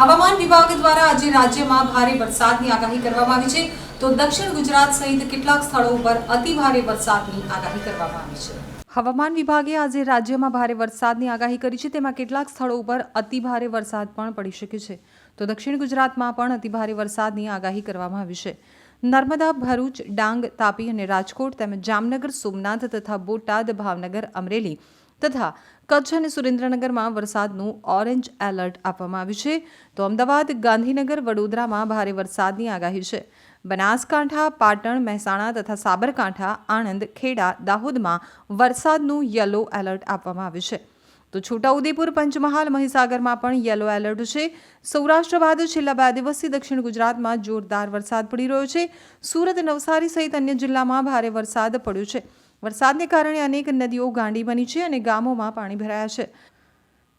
હવામાન વિભાગ દ્વારા આજે રાજ્યમાં ભારે વરસાદની આગાહી કરવામાં આવી છે. તો દક્ષિણ ગુજરાત સહિત કેટલાક સ્થળો ઉપર અતિ ભારે વરસાદની આગાહી કરવામાં આવી છે. હવામાન વિભાગે આજે રાજ્યમાં ભારે વરસાદની આગાહી કરી છે. તેમાં કેટલાક સ્થળો ઉપર અતિ ભારે વરસાદ પણ પડી શકે છે. તો દક્ષિણ ગુજરાતમાં પણ અતિ ભારે વરસાદની આગાહી કરવામાં આવી છે. નર્મદા, ભરૂચ, ડાંગ, તાપી અને રાજકોટ તેમજ જામનગર, સોમનાથ તથા બોટાદ, ભાવનગર, અમરેલી તથા કચ્છ અને સુરેન્દ્રનગરમાં વરસાદનું ઓરેન્જ એલર્ટ આપવામાં આવ્યું છે. તો અમદાવાદ, ગાંધીનગર, વડોદરામાં ભારે વરસાદની આગાહી છે. બનાસકાંઠા, પાટણ, મહેસાણા તથા સાબરકાંઠા, આણંદ, ખેડા, દાહોદમાં વરસાદનું યલો એલર્ટ આપવામાં આવ્યું છે. તો છોટાઉદેપુર, પંચમહાલ, મહીસાગરમાં પણ યલો એલર્ટ છે. સૌરાષ્ટ્ર બાદ છેલ્લા બે દિવસથી દક્ષિણ ગુજરાતમાં જોરદાર વરસાદ પડી રહ્યો છે. સુરત, નવસારી સહિત અન્ય જિલ્લામાં ભારે વરસાદ પડ્યો છે. વરસાદને કારણે અનેક નદીઓ ગાંડી બની છે અને ગામોમાં પાણી ભરાયા છે.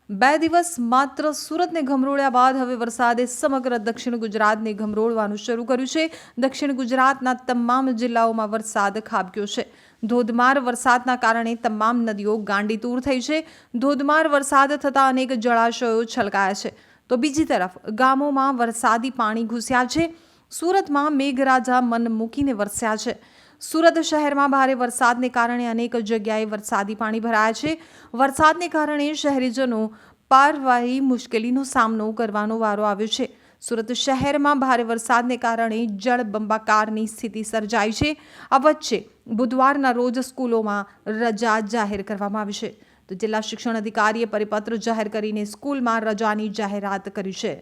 બે દિવસ માત્ર સુરતને ગમરોળ્યા બાદ હવે વરસાદે સમગ્ર દક્ષિણ ગુજરાતને ગમરોળવાનું શરૂ કર્યું છે. દક્ષિણ ગુજરાતના તમામ જિલ્લાઓમાં વરસાદ ખાબક્યો છે. ધોધમાર વરસાદના કારણે તમામ નદીઓ ગાંડીતૂર થઈ છે. ધોધમાર વરસાદ થતાં અનેક જળાશયો છલકાયા છે. તો બીજી તરફ, ગામોમાં વરસાદી પાણી ઘૂસ્યા છે. સુરતમાં મેઘરાજા મન મૂકીને વરસ્યા છે. સુરત શહેરમાં ભારે વરસાદને કારણે અનેક જગ્યાએ વરસાદી પાણી ભરાયા છે. વરસાદને કારણે શહેરીજનો પારવાહી મુશ્કેલીનો સામનો કરવાનો વારો આવ્યો છે. સુરત શહેરમાં ભારે વરસાદને કારણે જળબંબાકારની સ્થિતિ સર્જાઈ છે. આ વચ્ચે બુધવારના રોજ સ્કૂલોમાં રજા જાહેર કરવામાં આવી છે. તો જિલ્લા શિક્ષણ અધિકારીએ પરિપત્ર જાહેર કરીને સ્કૂલમાં રજાની જાહેરાત કરી છે.